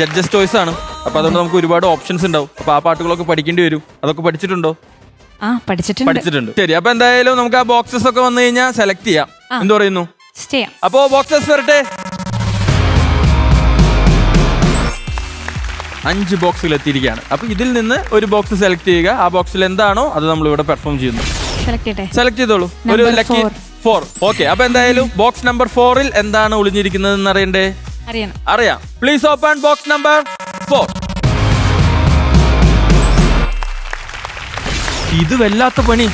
Judges choice ആണ്. അപ്പൊ അതുകൊണ്ട് നമുക്ക് ഒരുപാട് ഓപ്ഷൻസ് ഉണ്ടാവും. അപ്പൊ ആ പാട്ടുകളൊക്കെ പഠിക്കേണ്ടി വരും. അതൊക്കെ പഠിച്ചിട്ടുണ്ടോ? ആ പഠിച്ചിട്ടുണ്ട്. പഠിച്ചിട്ടുണ്ട്. ശരി അപ്പൊ എന്തായാലും നമുക്ക് ആ ബോക്സസ് ഒക്കെ വന്നു കഴിഞ്ഞാൽ സെലക്ട് ചെയ്യാം. എന്ത് പറയുന്നു? ചെയ്യാം. അപ്പോ ബോക്സസ് വരട്ടെ. അഞ്ച് ബോക്സിൽ എത്തിയിരിക്കുകയാണ്. അപ്പൊ ഇതിൽ നിന്ന് ഒരു ബോക്സ് സെലക്ട് ചെയ്യുക. ആ ബോക്സിൽ എന്താണോ അത് നമ്മൾ ഇവിടെ പെർഫോം ചെയ്യുന്നു. സെലക്ട് ചെയ്യട്ടെ? സെലക്ട് ചെയ്തോളൂ. ഒരു Number lucky four. Four okay അപ്പൊ എന്തായാലും ബോക്സ് നമ്പർ ഫോറിൽ എന്താണ് ഒളിഞ്ഞിരിക്കുന്നത് എന്ന് അറിയണ്ടേ? അറിയണം അറിയാം. Please open box number four ഇത് വല്ലാത്ത പണി.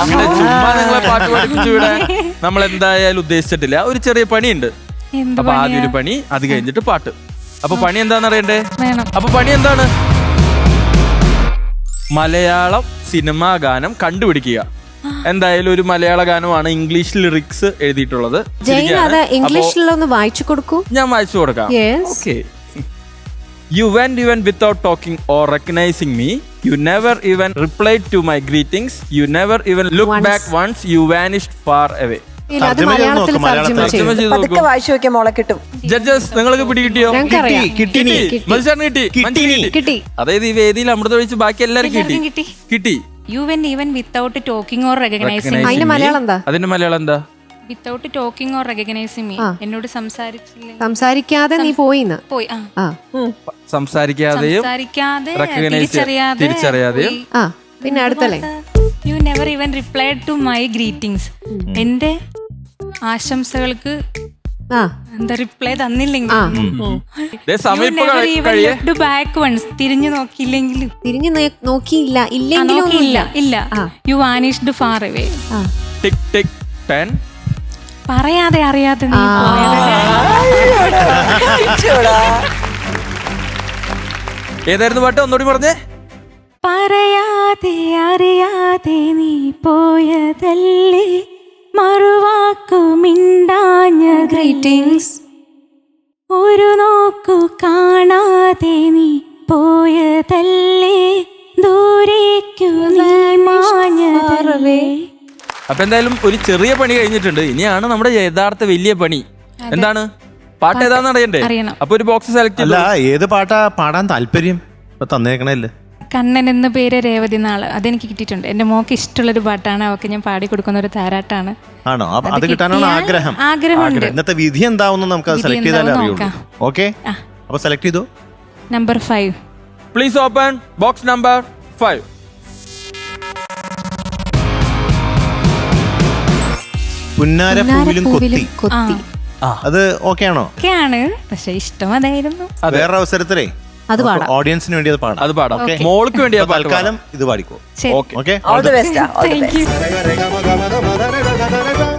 അങ്ങനെ ചുമ്മാ നിങ്ങളെ പാട്ട് പഠിപ്പിച്ചു വിടാൻ നമ്മൾ എന്തായാലും ഉദ്ദേശിച്ചിട്ടില്ല. ഒരു ചെറിയ പണിയുണ്ട്. അപ്പൊ ആദ്യം ഒരു പണി അത് കഴിഞ്ഞിട്ട് പാട്ട്. അപ്പൊ പണി എന്താന്ന് അറിയണ്ടേ? വേണം. അപ്പൊ പണി എന്താണ്? മലയാളം സിനിമാ ഗാനം കണ്ടുപിടിക്കുക. എന്തായാലും ഒരു മലയാള ഗാനമാണ് ഇംഗ്ലീഷ് ലിറിക്സ് എഴുതിയിട്ടുള്ളത്. അത് ഇംഗ്ലീഷിലൊന്ന് വായിച്ചു കൊടുക്കൂ. ഞാൻ വായിച്ചു കൊടുക്കാം. You okay you when even without talking or recognizing me you never even reply to my greetings you never even look Once. Back once you vanished far away judges നിങ്ങൾക്ക് പിടികിട്ടിയോ. കിട്ടി അതായത് ഈ വേദിയിൽ അമൃത ഒഴിച്ച് ബാക്കി എല്ലാവർക്കും കിട്ടി. കിട്ടി. You when even without talking or recognizing Recognizing അതിന്റെ me. മലയാളം എന്താ? അതിന്റെ മലയാളം എന്താ? Without talking or recognizing me എന്നോട് സംസാരിച്ചില്ല? സംസാരിക്കാതെ നീ പോയി പോയി ആ. സംസാരിക്കാതെയും സംസാരിക്കാതെ തിരിച്ചറിയാതെ തിരിച്ചറിയാതെയും. ആ. പിന്നെ അടുത്തല്ലേ? You never even replied to my greetings എന്റെ ആശംസകൾക്ക് എന്താ റിപ്ലൈ തന്നില്ലെങ്കിൽ ബാക്ക് വൺസ് തിരിഞ്ഞു നോക്കിയില്ലെങ്കിൽ തിരിഞ്ഞു നോക്കിയില്ല. ഇല്ലെങ്കിലും ഇല്ല. യു വാനിഷ്ഡ് ഫാർ അവേ ആ. ടിക് ടിക് ടെൻ പറയാതെ അറിയാതെ നീ. ഏതായിരുന്നു പാട്ട്? ഒന്നുകൂടി പറഞ്ഞേ. പറയാതെ അറിയാതെ നീ പോയതല്ലേ. ഗ്രീറ്റിംഗ്സ് ഒരു നോക്കു കാണാതെ നീ പോയതല്ലേ? ദൂരേക്കു നീ മാഞ്ഞതല്ലേ? അപ്പൊ എന്തായാലും ഒരു ചെറിയ പണി കഴിഞ്ഞിട്ടുണ്ട്. ഇനിയാണ് നമ്മുടെ യഥാർത്ഥ വലിയ പണി. എന്താണ്? പാട്ട് ഏതാണെന്ന് അറിയണ്ടേ? അറിയണം. അപ്പൊ ഒരു ബോക്സ് സെലക്ട് അല്ല ഏത് പാട്ടാ പാടാൻ താല്പര്യം? ഇപ്പൊ തന്നേക്കണല്ലേ? കണ്ണൻ എന്ന പേര് രേവതി നാൾ. അതെനിക്ക് കിട്ടിയിട്ടുണ്ട്. എന്റെ മോക്ക് ഇഷ്ടമുള്ളൊരു പാട്ടാണ്. അവൾക്ക് ഞാൻ പാടി കൊടുക്കുന്ന ഒരു താരാട്ടാണ്. ആണോ? അത് കിട്ടാനാണ് ആഗ്രഹം. ആഗ്രഹമുണ്ട്. ഇന്നത്തെ വിധി എന്താവുന്ന നമുക്ക് അത് സെലക്ട് ചെയ്താലേ അറിയുള്ളൂ. ഓക്കെ? അപ്പൊ സെലക്ട് ചെയ്തു? Number five please open box number five പൂവിലും കൊത്തി. കൊത്തി. അത് ഓക്കെ ആണോ? ഒക്കെയാണ് പക്ഷെ ഇഷ്ടം അതായിരുന്നു. വേറെ അവസരത്തിലേ അത് പാടാം ഓഡിയൻസിന് വേണ്ടി അത് പാടാം അത് പാടാം. മോൾക്ക് വേണ്ടി ആ പാട്ട് തൽക്കാലം ഇത് പാടിക്കോ okay okay all the best all the best thank you